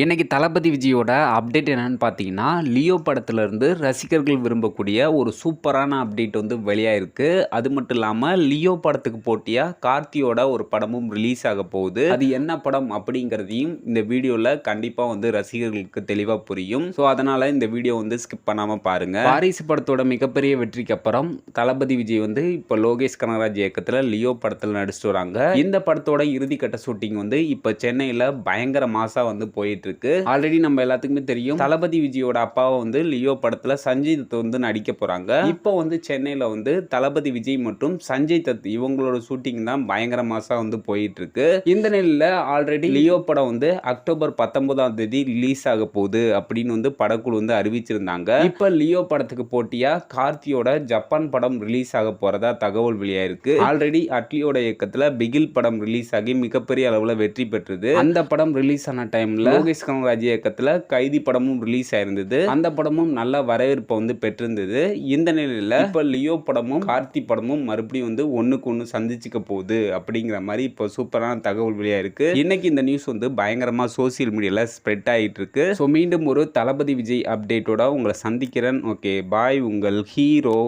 இன்றைக்கி தளபதி விஜயோட அப்டேட் என்னன்னு பார்த்தீங்கன்னா லியோ படத்துலேருந்து ரசிகர்கள் விரும்பக்கூடிய ஒரு சூப்பரான அப்டேட் வந்து வெளியாயிருக்கு. அது மட்டும் இல்லாமல் லியோ படத்துக்கு போட்டியாக கார்த்தியோட ஒரு படமும் ரிலீஸ் ஆக போகுது. அது என்ன படம் அப்படிங்கிறதையும் இந்த வீடியோவில் கண்டிப்பாக வந்து ரசிகர்களுக்கு தெளிவாக புரியும். ஸோ அதனால் இந்த வீடியோ வந்து ஸ்கிப் பண்ணாமல் பாருங்கள் வாரிசு படத்தோட மிகப்பெரிய வெற்றிக்கு அப்புறம் தளபதி விஜய் வந்து இப்போ லோகேஷ் கனகராஜ் இயக்கத்தில் லியோ படத்தில் நடிச்சிட்டு வராங்க. இந்த படத்தோட இறுதிக்கட்ட ஷூட்டிங் வந்து இப்போ சென்னையில் பயங்கர மாசாக வந்து போயிட்டு இருக்கு ஆல்ரெடி நம்ம எல்லாத்துக்குமே தெரியும். தளபதி விஜயோட அப்பாவை வந்து லியோ படத்துல சஞ்சய் தத் வந்து நடிக்க போறாங்க. இப்போ வந்து சென்னையில வந்து தளபதி விஜய் மற்றும் சஞ்சய் தத் இவங்களோட ஷூட்டிங் தான் பயங்கர மாசா வந்து போயிட்டு இருக்கு இந்த நிலையில ஆல்ரெடி லியோ படம் வந்து அக்டோபர் பத்தொன்பதாம் தேதி ரிலீஸ் ஆக போகுது அப்படின்னு வந்து படக்குழு வந்து அறிவிச்சிருந்தாங்க. இப்போ லியோ படத்துக்கு போட்டியா? கார்த்தியோட ஜப்பான் படம் ரிலீஸ் ஆக போறதா தகவல் வெளியாயிருக்கு. ஆல்ரெடி அட்லியோட இயக்கத்துல பிகில் படம் ரிலீஸ் ஆகி மிகப்பெரிய அளவுல வெற்றி பெற்றது. அந்த படம் ரிலீஸ் ஆன டைம்ல லோகேஷ் கனகராஜ் இயக்கத்தில் கைதி படமும் ரிலீஸ் ஆயிருந்தது. அந்த படமும் நல்ல வரவேற்பை வந்து பெற்றிருந்தது. இந்த நிலையில் இப்போ லியோ படமும் கார்த்தி படமும் மறுபடியும் வந்து ஒன்றுக்கு ஒன்று சந்திச்சுக்க போகுது அப்படிங்கிற மாதிரி இப்போ சூப்பரான தகவல் வெளியாயிருக்கு. இன்னைக்கு இந்த நியூஸ் வந்து பயங்கரமாக சோசியல் மீடியாவில் ஸ்ப்ரெட் ஆகிட்டு இருக்கு ஸோ மீண்டும் ஒரு தளபதி விஜய் அப்டேட்டோட உங்களை சந்திக்கிறேன். ஓகே பாய் உங்கள் ஹீரோ.